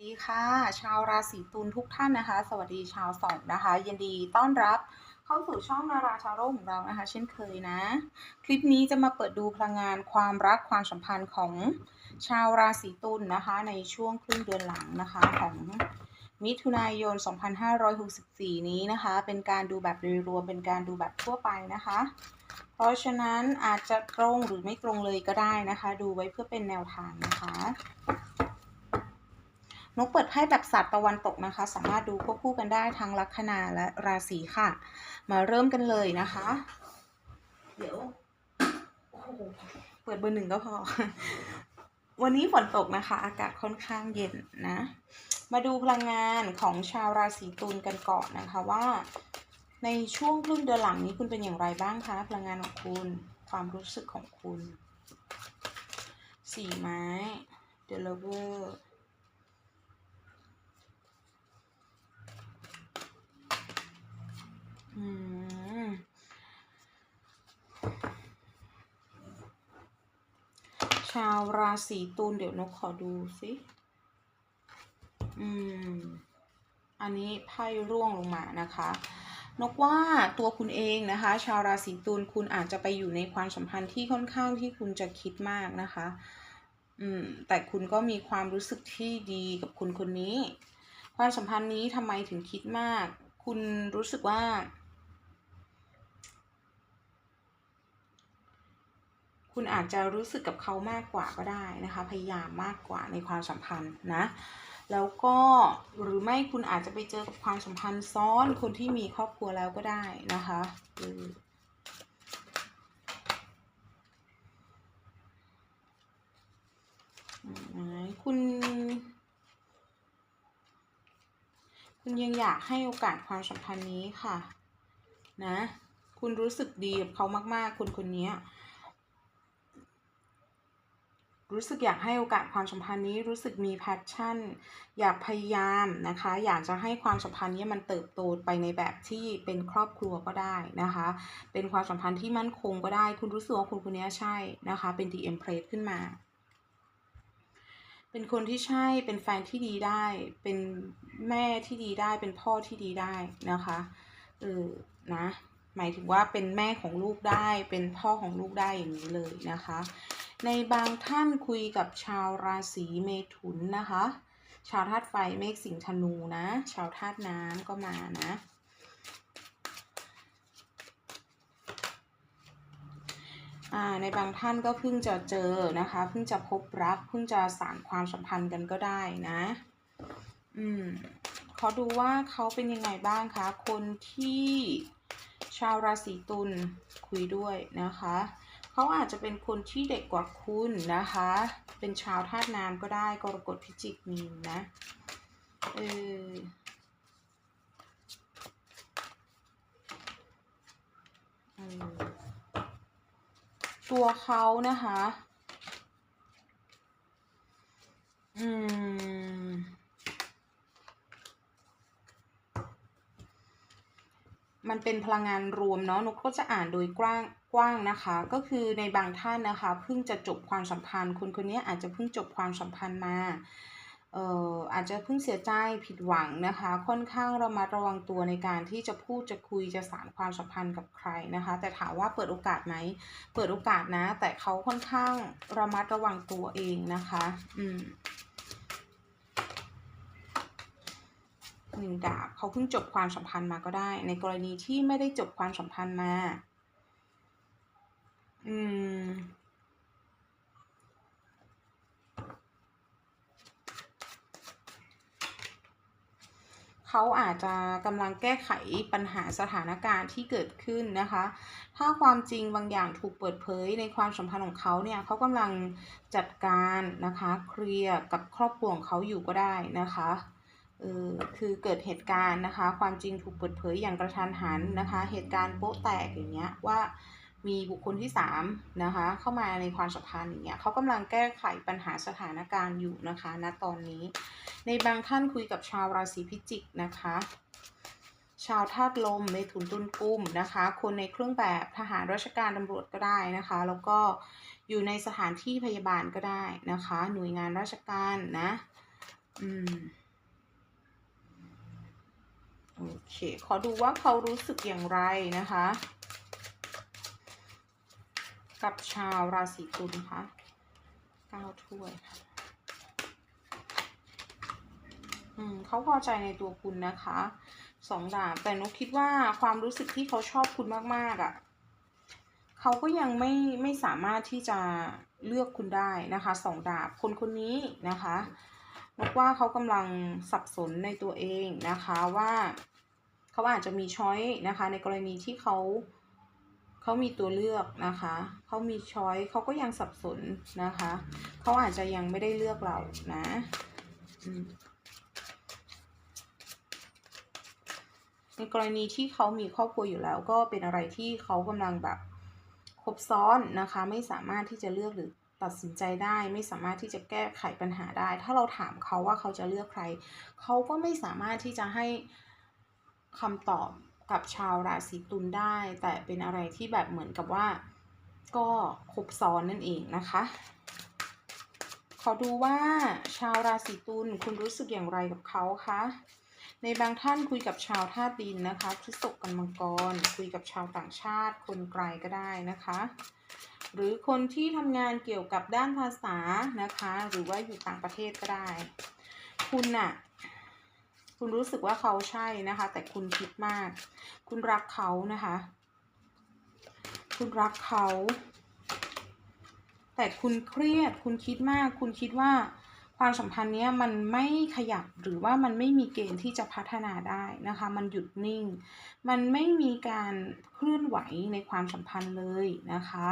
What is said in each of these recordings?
สวัสดีค่ะ ชาวราศีตุลทุกท่านนะคะ สวัสดีชาวสองนะคะ ยินดีต้อนรับเข้าสู่ช่องนาราชาโรของเรานะคะ เช่นเคยนะ คลิปนี้จะมาเปิดดูพลังงานความรักความสัมพันธ์ของชาวราศีตุลนะคะ ในช่วงครึ่งเดือนหลังนะคะของมิถุนายน 2564 นี้นะคะ เป็นการดูแบบโดยรวมเป็นการดูแบบทั่วไปนะคะ เพราะฉะนั้นอาจจะตรงหรือไม่ตรงเลยก็ได้นะคะ ดูไว้เพื่อเป็นแนวทางนะคะ นกเปิดไพ่แบบศาสตว์ตะวันตกนะคะ สามารถดูควบคู่กันได้ทั้งลัคนาและราศีค่ะ มาเริ่มกันเลยนะคะ เดี๋ยวเปิดเบอร์หนึ่งก็พอ วันนี้ฝนตกนะคะ อากาศค่อนข้างเย็นนะ มาดูพลังงานของชาวราศีตุลกันก่อนนะคะว่า ในช่วงครึ่งเดือนหลังนี้คุณเป็นอย่างไรบ้างคะพลังงานของคุณความรู้สึกของคุณ สี่ไม้ The Lover อืม ชาวราศีตุลเดี๋ยวนกขอดูสิอืม อันนี้ไพ่ร่วงลงมานะคะนกว่าตัวคุณเองนะคะ ชาวราศีตุลคุณอาจจะไปอยู่ในความสัมพันธ์ที่ค่อนข้างที่คุณจะคิดมากนะคะ อืม แต่คุณก็มีความรู้สึกที่ดีกับคุณคนนี้ ความสัมพันธ์นี้ทำไมถึงคิดมาก คุณรู้สึกว่า คุณอาจจะรู้สึกกับเขามากกว่าก็ได้นะคะ พยายามมากกว่าในความสัมพันธ์นะ แล้วก็หรือไม่คุณอาจจะไปเจอกับความสัมพันธ์ซ้อนคนที่มีครอบครัวแล้วก็ได้นะคะเออคุณ คุณยังอยากให้โอกาสความสัมพันธ์นี้ค่ะ นะ คุณรู้สึกดีกับเขามาก ๆคนคนนี้ รู้สึกอยากให้โอกาสความสัมพันธ์นี้รู้สึกมีแพชชั่น อยากพยายามนะคะ อยากจะให้ความสัมพันธ์นี้มันเติบโตไปในแบบที่เป็นครอบครัวก็ได้นะคะ เป็นความสัมพันธ์ที่มั่นคงก็ได้ คุณรู้สึกว่าคนคนนี้ใช่นะคะ เป็น The Empress ขึ้นมา เป็นคนที่ใช่เป็นแฟนที่ดีได้ เป็นแม่ที่ดีได้ เป็นพ่อที่ดีได้นะคะเออนะหมายถึงว่าเป็นแม่ของลูกได้ เป็นพ่อของลูกได้อย่างนี้เลยนะคะ ในบางท่านคุยกับชาวราศีเมถุนนะคะ ชาวธาตุไฟเมฆสิงธนูนะ ชาวธาตุน้ำก็มานะอ่าในบางท่านก็เพิ่งจะเจอนะคะ เพิ่งจะพบรัก เพิ่งจะสานความสัมพันธ์กันก็ได้นะ อืมขอดูว่าเขาเป็นยังไงบ้างคะ คนที่ชาวราศีตุลคุยด้วยนะคะ เขาอาจจะเป็นคนที่เด็กกว่าคุณนะคะ เป็นชาวธาตุน้ำก็ได้กรกฎพิจิกมีนนะ เออเออตัวเขานะคะ อืม มันเป็นพลังงานรวมเนาะนกก็จะอ่านโดยกว้างกว้างนะคะ ก็คือในบางท่านนะคะเพิ่งจะจบความสัมพันธ์ คนคนนี้อาจจะเพิ่งจบความสัมพันธ์มาเอ่ออาจจะเพิ่งเสียใจผิดหวังนะคะ ค่อนข้างระมัดระวังตัวในการที่จะพูดจะคุยจะสานความสัมพันธ์กับใครนะคะ แต่ถามว่าเปิดโอกาสไหมเปิดโอกาสนะ แต่เขาค่อนข้างระมัดระวังตัวเองนะคะ อืม หนึ่งดาบเขาเพิ่งจบความสัมพันธ์มาก็ได้ ในกรณีที่ไม่ได้จบความสัมพันธ์มา อืมเขาอาจจะกำลังแก้ไขปัญหาสถานการณ์ที่เกิดขึ้นนะคะ ถ้าความจริงบางอย่างถูกเปิดเผยในความสัมพันธ์ของเขาเนี่ยเขากำลังจัดการนะคะ เคลียร์กับครอบครัวของเขาอยู่ก็ได้นะคะ คือเกิดเหตุการณ์นะคะ ความจริงถูกเปิดเผยอย่างกระทันหันนะคะ เหตุการณ์โป๊ะแตกอย่างเงี้ยว่ามีบุคคลที่สามนะคะเข้ามาในความสัมพันธ์อย่างเงี้ยเขากำลังแก้ไขปัญหาสถานการณ์อยู่นะคะณตอนนี้ ในบางท่านคุยกับชาวราศีพิจิกนะคะ ชาวธาตุลมเมถุนตุลกุ้มนะคะ คนในเครื่องแบบทหารราชการตำรวจก็ได้นะคะ แล้วก็อยู่ในสถานที่พยาบาลก็ได้นะคะ หน่วยงานราชการนะ อืม โอเค ขอดูว่าเขารู้สึกอย่างไรนะคะ กับชาวราศีตุลคะเก้าถ้วยค่ะอืมเขาพอใจในตัวคุณนะคะสองดาบแต่นกคิดว่าความรู้สึกที่เขาชอบคุณมากๆอะ่ะเขาก็ยังไม่ไม่สามารถที่จะเลือกคุณได้นะคะสองดาบคนคนนี้นะคะนกว่าเขากำลังสับสนในตัวเองนะคะว่า เขาอาจจะมีช้อยนะคะ ในกรณีที่เขาเขามีตัวเลือกนะคะเขามีช้อยเขาก็ยังสับสนนะคะเขาอาจจะยังไม่ได้เลือกเรานะในกรณีที่เขามีครอบครัวอยู่แล้ว ก็เป็นอะไรที่เขากำลังแบบครบซ้อนนะคะ ไม่สามารถที่จะเลือกหรือตัดสินใจได้ ไม่สามารถที่จะแก้ไขปัญหาได้ ถ้าเราถามเขาว่าเขาจะเลือกใคร เขาก็ไม่สามารถที่จะให้ คำตอบกับชาวราศีตุลได้ แต่เป็นอะไรที่แบบเหมือนกับว่าก็ครบซ้อนนั่นเองนะคะ ขอดูว่าชาวราศีตุลคุณรู้สึกอย่างไรกับเขาคะในบางท่านคุยกับชาวธาตุดินนะคะพฤษภกันมังกร คุยกับชาวต่างชาติ คนไกลก็ได้นะคะ หรือคนที่ทำงานเกี่ยวกับด้านภาษานะคะ หรือว่าอยู่ต่างประเทศก็ได้ คุณน่ะ คุณรู้สึกว่าเขาใช่นะคะ แต่คุณคิดมาก คุณรักเขานะคะ คุณรักเขา แต่คุณเครียด คุณคิดมาก คุณคิดว่าความสัมพันธ์เนี้ยมันไม่ขยับหรือว่ามันไม่มีเกณฑ์ที่จะพัฒนาได้นะคะ มันหยุดนิ่ง มันไม่มีการเคลื่อนไหวในความสัมพันธ์เลยนะคะ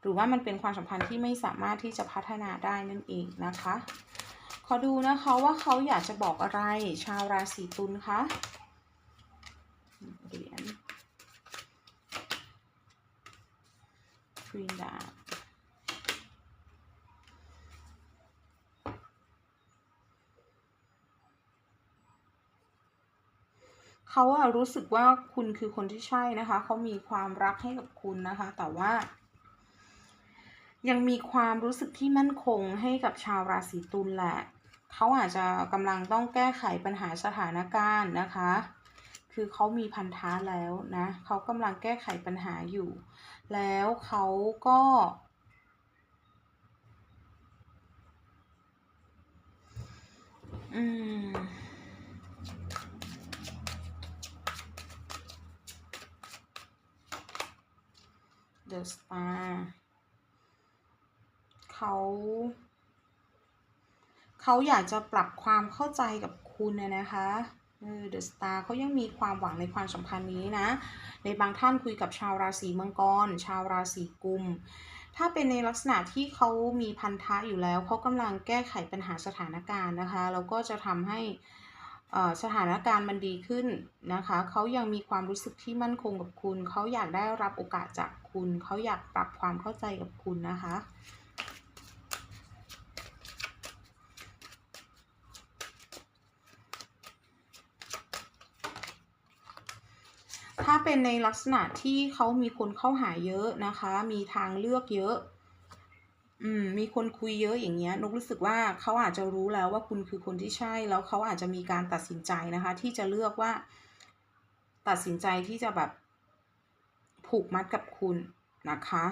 หรือว่ามันเป็นความสัมพันธ์ที่ไม่สามารถที่จะพัฒนาได้นั่นเองนะคะ อดูนะคะว่าเขาอยากจะบอกอะไรชาวราศีตุลคะเหรียญควีนดาเขาอะรู้สึกว่าคุณคือคนที่ใช่นะคะ เขามีความรักให้กับคุณนะคะ แต่ว่า ยังมีความรู้สึกที่มั่นคงให้กับชาวราศีตุลแหละ เขาอาจจะกำลังต้องแก้ไขปัญหาสถานการณ์นะคะ คือเขามีพันธะแล้วนะเขากำลังแก้ไขปัญหาอยู่ แล้วเขาก็อืม The Star เขา เขาอยากจะปรับความเข้าใจกับคุณนะนะคะเออ The Star เขายังมีความหวังในความสัมพันธ์นี้นะ ในบางท่านคุยกับชาวราศีมังกร ชาวราศีกุม ถ้าเป็นในลักษณะที่เขามีพันธะอยู่แล้ว เขากำลังแก้ไขปัญหาสถานการณ์นะคะ แล้วก็จะทำให้อ่อสถานการณ์มันดีขึ้นนะคะ เขายังมีความรู้สึกที่มั่นคงกับคุณ เขาอยากได้รับโอกาสจากคุณ เขาอยากปรับความเข้าใจกับคุณนะคะ ถ้าเป็นในลักษณะที่เขามีคนเข้าหาเยอะนะคะ มีทางเลือกเยอะ อืม มีคนคุยเยอะอย่างเงี้ย นกรู้สึกว่าเขาอาจจะรู้แล้วว่าคุณคือคนที่ใช่ แล้วเขาอาจจะมีการตัดสินใจนะคะ ที่จะเลือกว่า ตัดสินใจที่จะแบบ ผูกมัดกับคุณนะคะ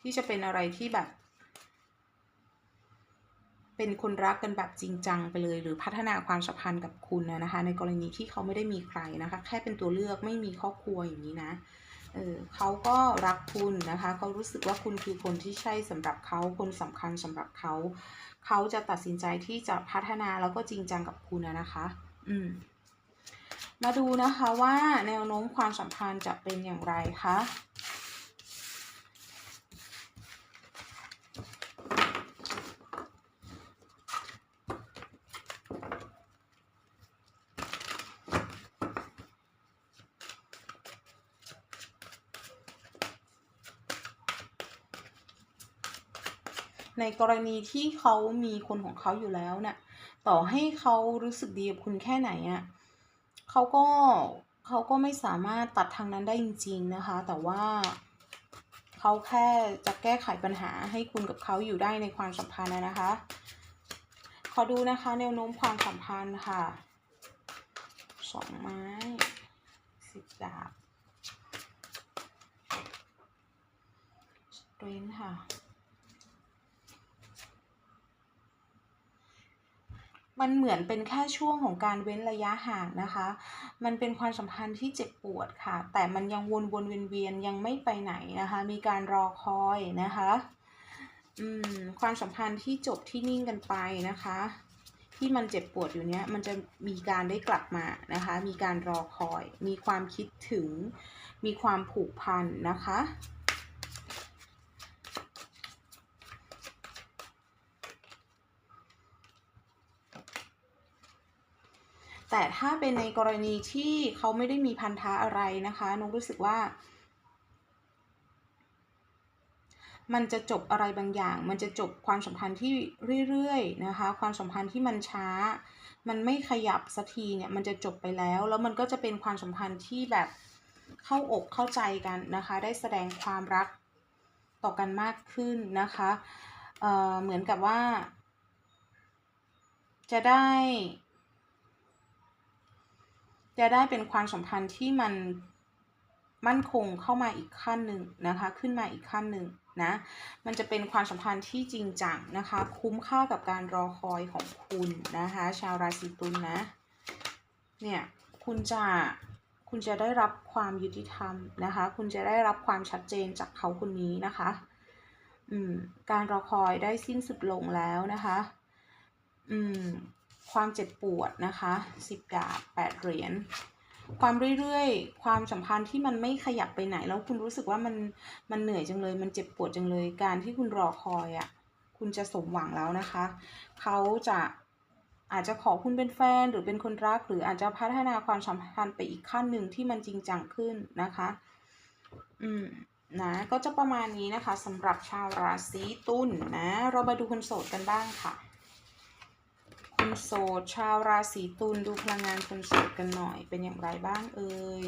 ที่จะเป็นอะไรที่แบบ เป็นคนรักกันแบบจริงจังไปเลย หรือพัฒนาความสัมพันธ์กับคุณนะนะคะ ในกรณีที่เขาไม่ได้มีใครนะคะ แค่เป็นตัวเลือกไม่มีครอบครัวอย่างนี้นะเออเขาก็รักคุณนะคะเขารู้สึกว่าคุณคือคนที่ใช่สำหรับเขาคนสำคัญสำหรับเขา เขาจะตัดสินใจที่จะพัฒนาแล้วก็จริงจังกับคุณนะนะคะ อืมมาดูนะคะว่าแนวโน้มความสัมพันธ์จะเป็นอย่างไรคะ กรณีที่เขามีคนของเขาอยู่แล้วเนี่ยต่อให้เขารู้สึกดีกับคุณแค่ไหนอะ่ะเขาก็เขาก็ไม่สามารถตัดทางนั้นได้จริง ๆนะคะ แต่ว่าเขาแค่จะแก้ไขปัญหาให้คุณกับเขาอยู่ได้ในความสัมพันธ์นะนะคะ ขอดูนะคะแนวโน้มความสัมพันธ์ค่ะสองไม้สิบดาบสเตรนค่ะ มันเหมือนเป็นแค่ช่วงของการเว้นระยะห่างนะคะ มันเป็นความสัมพันธ์ที่เจ็บปวดค่ะ แต่มันยังวนวนเวียนเวียนๆยังไม่ไปไหนนะคะ มีการรอคอยนะคะอืมความสัมพันธ์ที่จบที่นิ่งกันไปนะคะ ที่มันเจ็บปวดอยู่เนี้ยมันจะมีการได้กลับมานะคะ มีการรอคอย มีความคิดถึง มีความผูกพันนะคะ แต่ถ้าเป็นในกรณีที่เขาไม่ได้มีพันธะอะไรนะคะนกรู้สึกว่า มันจะจบอะไรบางอย่าง มันจะจบความสัมพันธ์ที่เรื่อยๆนะคะ ความสัมพันธ์ที่มันช้า มันไม่ขยับสักทีเนี่ยมันจะจบไปแล้ว แล้วมันก็จะเป็นความสัมพันธ์ที่แบบเข้าอกเข้าใจกันนะคะ ได้แสดงความรักต่อกันมากขึ้นนะคะเเหมือนกับว่า จะได้ จะได้เป็นความสัมพันธ์ที่มันมั่นคงเข้ามาอีกขั้นหนึ่งนะคะ ขึ้นมาอีกขั้นหนึ่งนะ มันจะเป็นความสัมพันธ์ที่จริงจังนะคะ คุ้มค่ากับการรอคอยของคุณนะคะ ชาวราศีตุลนะเนี่ย คุณจะ คุณจะได้รับความยุติธรรมนะคะ คุณจะได้รับความชัดเจนจากเขาคนนี้นะคะ อืม การรอคอยได้สิ้นสุดลงแล้วนะคะ อืม ความเจ็บปวดนะคะสิบดาบแปดเหรียญความเรื่อยๆ ความสัมพันธ์ที่มันไม่ขยับไปไหน แล้วคุณรู้สึกว่ามันมันเหนื่อยจังเลย มันเจ็บปวดจังเลย การที่คุณรอคอยอะ่ะ คุณจะสมหวังแล้วนะคะ เขาจะอาจจะขอคุณเป็นแฟนหรือเป็นคนรัก หรืออาจจะพัฒนาความสัมพันธ์ไปอีกขั้นหนึ่งที่มันจริงจังขึ้นนะคะ อืมนะก็จะประมาณนี้นะคะสำหรับชาวราศีตุลนะเรามาดูคนโสดกันบ้างค่ะ คนโสดชาวราศีตุลดูพลังงานคนโสดกันหน่อยเป็นอย่างไรบ้างเอ่ย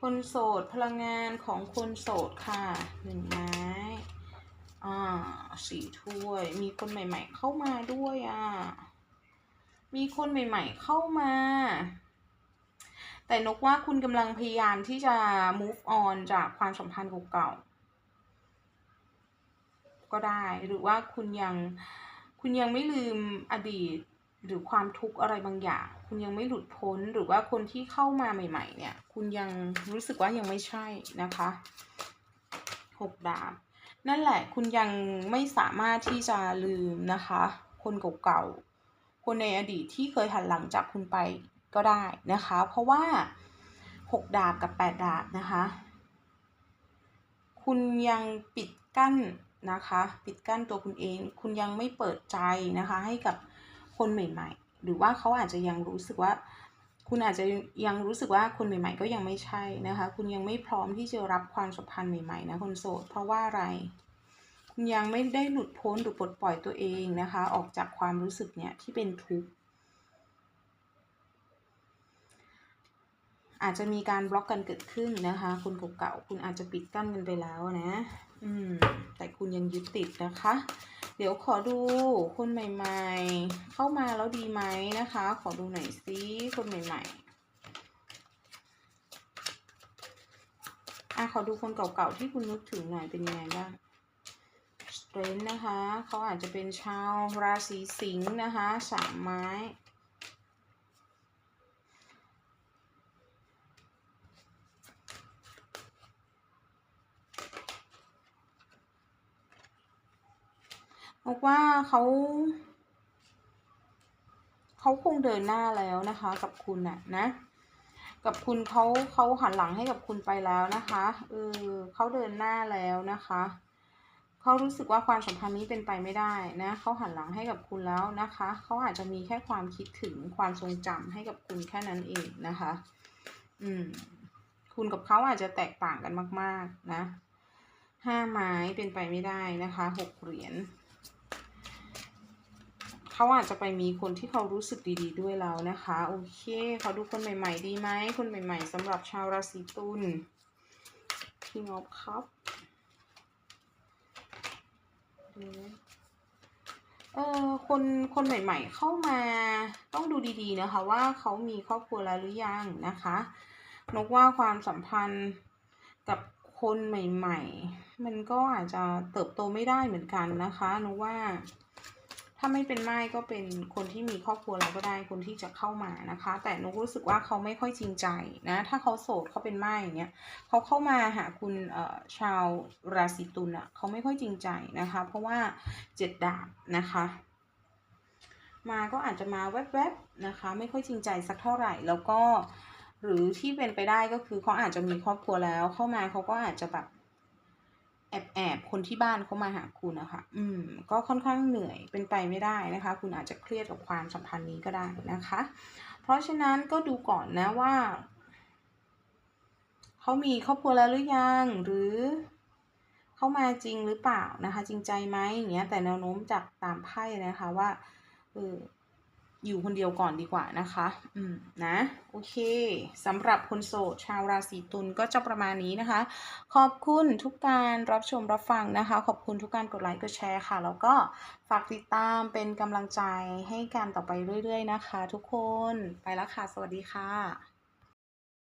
คนโสดพลังงานของคนโสดค่ะหนึ่งไม้อ่าสี่ถ้วย มีคนใหม่ ๆ เข้ามาด้วยอะมีคนใหม่ ๆ เข้ามา แต่นกว่าคุณกำลังพยายามที่จะ move on จากความสัมพันธ์เก่าๆ ก็ได้ หรือว่าคุณยังคุณยังไม่ลืมอดีตหรือความทุกข์อะไรบางอย่าง คุณยังไม่หลุดพ้นหรือว่าคนที่เข้ามาใหม่ ๆ เนี่ย คุณยังรู้สึกว่ายังไม่ใช่นะคะหกดาบนั่นแหละคุณยังไม่สามารถที่จะลืมนะคะ คนเก่าๆคนในอดีตที่เคยหันหลังจากคุณไปก็ได้นะคะ เพราะว่าหกดาบกับแปดดาบนะคะ คุณยังปิดกั้น นะคะปิดกั้นตัวคุณเอง คุณยังไม่เปิดใจนะคะ ให้กับคนใหม่ ๆ หรือว่าเขาอาจจะยังรู้สึกว่า คุณอาจจะยังรู้สึกว่าคนใหม่ ๆ ก็ยังไม่ใช่นะคะ คุณยังไม่พร้อมที่จะรับความสัมพันธ์ใหม่ๆนะคนโสดเพราะว่าอะไร คุณยังไม่ได้หลุดพ้นหรือปลดปล่อยตัวเองนะคะ ออกจากความรู้สึกเนี่ยที่เป็นทุกข์อาจจะมีการบล็อกกันเกิดขึ้นนะคะ คนเก่าๆคุณอาจจะปิดกั้นกันไปแล้วนะ อืม แต่คุณยังยึดติดนะคะ เดี๋ยวขอดูคนใหม่ ๆ เข้ามาแล้วดีไหมนะคะ ขอดูหน่อยซิคนใหม่ ๆอะขอดูคนเก่าๆที่คุณนึกถึงหน่อยเป็นยังไงบ้างสเตรนนะคะ เขาอาจจะเป็นชาวราศีสิงห์นะคะสามไม้ บอกว่าเขาเขาคงเดินหน้าแล้วนะคะ กับคุณน่ะนะ กับคุณเขาเขาหันหลังให้กับคุณไปแล้วนะคะเออเขาเดินหน้าแล้วนะคะเขารู้สึกว่าความสัมพันธ์นี้เป็นไปไม่ได้นะเขาหันหลังให้กับคุณแล้วนะคะเขาอาจจะมีแค่ความคิดถึงความทรงจำให้กับคุณแค่นั้นเองนะคะ อืม คุณกับเขาอาจจะแตกต่างกันมาก ๆ นะห้าไม้เป็นไปไม่ได้นะคะหกเหรียญ เขาอาจจะไปมีคนที่เขารู้สึกดีๆ ด้วยแล้วนะคะ โอเคเขาดูคนใหม่ ๆ ดีไหมคนใหม่ ๆสำหรับชาวราศีตุล King of Cup เออคนคนใหม่ๆเข้ามาต้องดูดีๆนะคะ ว่าเขามีครอบครัวแล้วหรือยังนะคะนกว่าความสัมพันธ์กับคนใหม่ ๆ มันก็อาจจะเติบโตไม่ได้เหมือนกันนะคะนกว่า ถ้าไม่เป็นไม้ก็เป็นคนที่มีครอบครัวแล้วก็ได้คนที่จะเข้ามานะคะ แต่นุกรู้สึกว่าเขาไม่ค่อยจริงใจนะ ถ้าเขาโสดเขาเป็นไม้อย่างเงี้ยเขาเข้ามาหาคุณเอ่อชาวราศีตุลอะเขาไม่ค่อยจริงใจนะคะ เพราะว่าเจ็ดดาบนะคะ มาก็อาจจะมาแวบๆนะคะ ไม่ค่อยจริงใจสักเท่าไหร่แล้วก็หรือที่เป็นไปได้ก็คือเขาอาจจะมีครอบครัวแล้วเข้ามาเขาก็อาจจะแบบ อบแอบคนที่บ้านเขามาหาคุณนะคะ อืม ก็ค่อนข้างเหนื่อยเป็นไปไม่ได้นะคะ คุณอาจจะเครียดกับความสัมพันธ์นี้ก็ได้นะคะ เพราะฉะนั้นก็ดูก่อนนะว่า เขามีครอบครัวแล้วหรือยัง หรือเขามาจริงหรือเปล่านะคะ จริงใจไหมอย่างเงี้ย แต่แนวโน้มจากตามไพ่นะคะว่าเออ อยู่คนเดียวก่อนดีกว่านะคะ อืม นะ โอเคสำหรับคนโสดชาวราศีตุลก็จะประมาณนี้นะคะ ขอบคุณทุกการรับชมรับฟังนะคะ ขอบคุณทุกการกดไลค์กดแชร์ค่ะ แล้วก็ฝากติดตามเป็นกำลังใจให้กันต่อไปเรื่อย ๆ นะคะ ทุกคน ไปแล้วค่ะ สวัสดีค่ะ